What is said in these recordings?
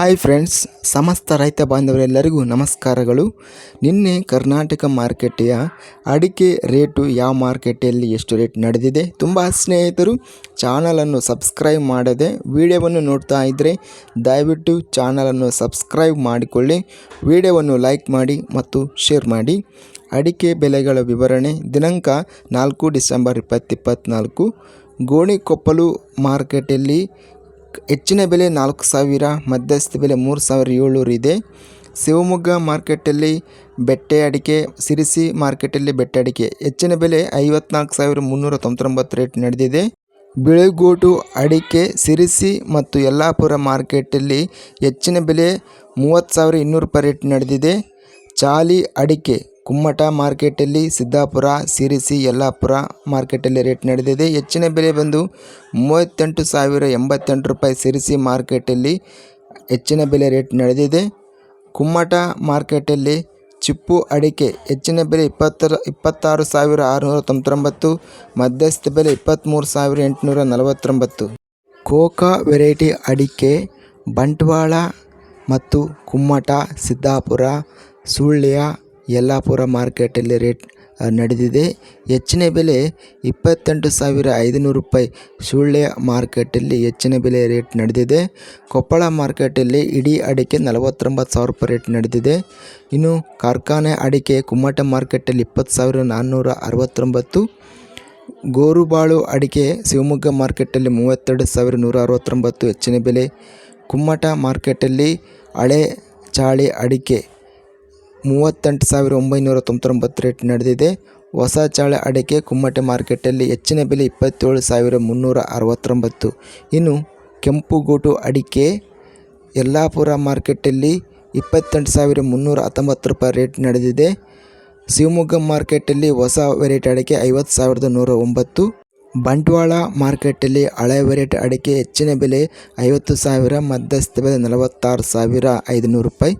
Hi friends, ಸಮಸ್ತ ರೈತ ಬಾಂಧವರೆಲ್ಲರಿಗೂ ನಮಸ್ಕಾರಗಳು. ನಿನ್ನೆ ಕರ್ನಾಟಕ ಮಾರ್ಕೆಟೆಯ ಅಡಿಕೆ ರೇಟು ಯಾವ ಮಾರ್ಕೆಟೆಯಲ್ಲಿ ಎಷ್ಟು ರೇಟ್ ನಡೆದಿದೆ ತುಂಬ ಸ್ನೇಹಿತರು ಚಾನಲನ್ನು ಸಬ್ಸ್ಕ್ರೈಬ್ ಮಾಡದೆ ವಿಡಿಯೋವನ್ನು ನೋಡ್ತಾ ಇದ್ದರೆ ದಯವಿಟ್ಟು ಚಾನಲನ್ನು ಸಬ್ಸ್ಕ್ರೈಬ್ ಮಾಡಿಕೊಳ್ಳಿ, ವಿಡಿಯೋವನ್ನು ಲೈಕ್ ಮಾಡಿ ಮತ್ತು ಶೇರ್ ಮಾಡಿ. ಅಡಿಕೆ ಬೆಲೆಗಳ ವಿವರಣೆ, ದಿನಾಂಕ ನಾಲ್ಕು ಡಿಸೆಂಬರ್ ಇಪ್ಪತ್ತಿಪ್ಪತ್ತ್ನಾಲ್ಕು ಗೋಣಿಕೊಪ್ಪಲು ಮಾರ್ಕೆಟಲ್ಲಿ ಹೆಚ್ಚಿನ ಬೆಲೆ ನಾಲ್ಕು ಸಾವಿರ, ಮಧ್ಯಸ್ಥ ಬೆಲೆ ಮೂರು ಸಾವಿರ ಏಳ್ನೂರು ಇದೆ. ಶಿವಮೊಗ್ಗ ಮಾರ್ಕೆಟಲ್ಲಿ ಬೆಟ್ಟೆ ಅಡಿಕೆ, ಸಿರಿಸಿ ಮಾರ್ಕೆಟಲ್ಲಿ ಬೆಟ್ಟೆ ಅಡಿಕೆ. ಹೆಚ್ಚಿನ ಬೆಲೆ ಐವತ್ನಾಲ್ಕು ಸಾವಿರ ಮುನ್ನೂರ ತೊಂಬತ್ತೊಂಬತ್ತು ರೇಟ್ ನಡೆದಿದೆ. ಬಿಳಿಗೋಟು, ಅಡಿಕೆ, ಸಿರಿಸಿ ಮತ್ತು ಯಲ್ಲಾಪುರ ಮಾರ್ಕೆಟಲ್ಲಿ ಹೆಚ್ಚಿನ ಬೆಲೆ ಮೂವತ್ತು ಸಾವಿರ ಇನ್ನೂರು ರೂಪಾಯಿ ರೇಟ್ ನಡೆದಿದೆ. ಚಾಲಿ ಅಡಿಕೆ ಕುಮ್ಮಟ ಮಾರ್ಕೆಟಲ್ಲಿ ಸಿದ್ದಾಪುರ ಸಿರಿಸಿ ಯಲ್ಲಾಪುರ ಮಾರ್ಕೆಟಲ್ಲಿ ರೇಟ್ ನಡೆದಿದೆ. ಹೆಚ್ಚಿನ ಬೆಲೆ ಬಂದು ಮೂವತ್ತೆಂಟು ಸಾವಿರ ಎಂಬತ್ತೆಂಟು ರೂಪಾಯಿ ಸಿರಿಸಿ ಮಾರ್ಕೆಟಲ್ಲಿ ಹೆಚ್ಚಿನ ಬೆಲೆ ರೇಟ್ ನಡೆದಿದೆ. ಕುಮ್ಮಟ ಮಾರ್ಕೆಟಲ್ಲಿ ಚಿಪ್ಪು ಅಡಿಕೆ ಹೆಚ್ಚಿನ ಬೆಲೆ ಇಪ್ಪತ್ತರ, ಇಪ್ಪತ್ತಾರು ಸಾವಿರ ಆರುನೂರ ತೊಂಬತ್ತೊಂಬತ್ತು, ಮಧ್ಯಸ್ಥ ಬೆಲೆ ಇಪ್ಪತ್ತ್ಮೂರು ಸಾವಿರ ಎಂಟುನೂರ ನಲವತ್ತೊಂಬತ್ತು. ಕೋಕಾ ವೆರೈಟಿ ಅಡಿಕೆ, ಬಂಟ್ವಾಳ ಮತ್ತು ಕುಮ್ಮಟ, ಸಿದ್ದಾಪುರ, ಸುಳ್ಯ ಯಲ್ಲಾಪುರ ಮಾರ್ಕೆಟಲ್ಲಿ ರೇಟ್ ನಡೆದಿದೆ. ಹೆಚ್ಚಿನ ಬೆಲೆ ಇಪ್ಪತ್ತೆಂಟು ಸಾವಿರ ಐದುನೂರು ರೂಪಾಯಿ. ಸುಳ್ಯ ಮಾರ್ಕೆಟಲ್ಲಿ ಹೆಚ್ಚಿನ ಬೆಲೆ ರೇಟ್ ನಡೆದಿದೆ. ಕೊಪ್ಪಳ ಮಾರ್ಕೆಟಲ್ಲಿ ಇಡೀ ಅಡಿಕೆ ನಲವತ್ತೊಂಬತ್ತು ಸಾವಿರ ರೂಪಾಯಿ ರೇಟ್ ನಡೆದಿದೆ. ಇನ್ನು ಕಾರ್ಖಾನೆ ಅಡಿಕೆ ಕುಮ್ಮಟ ಮಾರ್ಕೆಟಲ್ಲಿ ಇಪ್ಪತ್ತು ಸಾವಿರ ನಾನ್ನೂರ ಅರವತ್ತೊಂಬತ್ತು. ಗೋರುಬಾಳು ಅಡಿಕೆ ಶಿವಮೊಗ್ಗ ಮಾರ್ಕೆಟಲ್ಲಿ ಮೂವತ್ತೆರಡು ಸಾವಿರ ನೂರ ಅರವತ್ತೊಂಬತ್ತು. ಹೆಚ್ಚಿನ ಬೆಲೆ ಕುಮ್ಮಟ ಮಾರ್ಕೆಟಲ್ಲಿ ಹಳೆ ಚಾಳಿ ಅಡಿಕೆ ಮೂವತ್ತೆಂಟು ಸಾವಿರ ಒಂಬೈನೂರ ತೊಂಬತ್ತೊಂಬತ್ತು ರೇಟ್ ನಡೆದಿದೆ. ಹೊಸ ಚಾಳೆ ಅಡಿಕೆ ಕುಮ್ಮಟೆ ಮಾರ್ಕೆಟಲ್ಲಿ ಹೆಚ್ಚಿನ ಬೆಲೆ ಇಪ್ಪತ್ತೇಳು ಸಾವಿರ ಮುನ್ನೂರ ಅರವತ್ತೊಂಬತ್ತು. ಇನ್ನು ಕೆಂಪುಗೋಟು ಅಡಿಕೆ ಯಲ್ಲಾಪುರ ಮಾರ್ಕೆಟಲ್ಲಿ ಇಪ್ಪತ್ತೆಂಟು ಸಾವಿರ ಮುನ್ನೂರ ಹತ್ತೊಂಬತ್ತು ರೂಪಾಯಿ ರೇಟ್ ನಡೆದಿದೆ. ಶಿವಮೊಗ್ಗ ಮಾರ್ಕೆಟಲ್ಲಿ ಹೊಸ ವೆರೈಟಿ ಅಡಿಕೆ ಐವತ್ತು ಸಾವಿರದ ನೂರ ಒಂಬತ್ತು. ಬಂಟ್ವಾಳ ಮಾರ್ಕೆಟಲ್ಲಿ ಹಳೆ ವೆರೈಟಿ ಅಡಿಕೆ ಹೆಚ್ಚಿನ ಬೆಲೆ ಐವತ್ತು ಸಾವಿರ, ಮಧ್ಯಸ್ಥ ಬೆಲೆ ನಲವತ್ತಾರು ಸಾವಿರ ಐದುನೂರು ರೂಪಾಯಿ.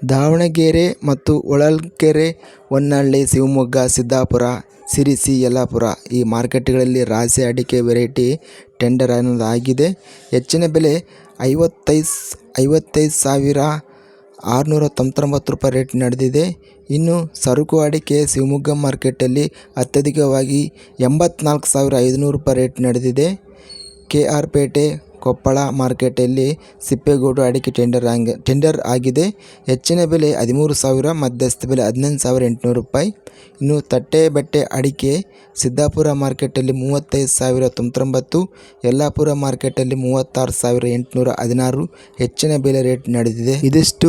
ದಾವಣಗೆರೆ ಮತ್ತು ಹೊಳಲ್ಕೆರೆ, ಹೊನ್ನಾಳಿ, ಶಿವಮೊಗ್ಗ, ಸಿದ್ದಾಪುರ, ಸಿರಿಸಿ, ಯಲ್ಲಾಪುರ ಈ ಮಾರ್ಕೆಟ್ಗಳಲ್ಲಿ ರಾಶಿ ಅಡಿಕೆ ವೆರೈಟಿ ಟೆಂಡರ್ ಅನ್ನೋದು ಆಗಿದೆ ಹೆಚ್ಚಿನ ಬೆಲೆ ಐವತ್ತೈದು ಐವತ್ತೈದು ಸಾವಿರ ಆರುನೂರ ತೊಂಬತ್ತೊಂಬತ್ತು ರೂಪಾಯಿ ರೇಟ್ ನಡೆದಿದೆ. ಇನ್ನು ಸರಕು ಅಡಿಕೆ ಶಿವಮೊಗ್ಗ ಮಾರ್ಕೆಟಲ್ಲಿ ಅತ್ಯಧಿಕವಾಗಿ ಎಂಬತ್ನಾಲ್ಕು ಸಾವಿರ ಐದುನೂರು ರೂಪಾಯಿ ರೇಟ್ ನಡೆದಿದೆ. ಕೆ ಆರ್ ಪೇಟೆ ಕೊಪ್ಪಳ ಮಾರ್ಕೆಟಲ್ಲಿ ಸಿಪ್ಪೆಗೂಡು ಅಡಿಕೆ ಟೆಂಡರ್ ಆಗಿ, ಟೆಂಡರ್ ಆಗಿದೆ. ಹೆಚ್ಚಿನ ಬೆಲೆ ಹದಿಮೂರು ಸಾವಿರ, ಮಧ್ಯಸ್ಥ ಬೆಲೆ ಹದಿನೆಂಟು ಸಾವಿರ ಎಂಟುನೂರು ರೂಪಾಯಿ. ಇನ್ನು ತಟ್ಟೆ ಬಟ್ಟೆ ಅಡಿಕೆ, ಸಿದ್ದಾಪುರ ಮಾರ್ಕೆಟಲ್ಲಿ ಮೂವತ್ತೈದು ಸಾವಿರ ತೊಂಬತ್ತೊಂಬತ್ತು, ಯಲ್ಲಾಪುರ ಮಾರ್ಕೆಟಲ್ಲಿ ಮೂವತ್ತಾರು ಸಾವಿರ ಎಂಟುನೂರ ಹದಿನಾರು. ಹೆಚ್ಚಿನ ಬೆಲೆ ರೇಟ್ ನಡೆದಿದೆ. ಇದಿಷ್ಟು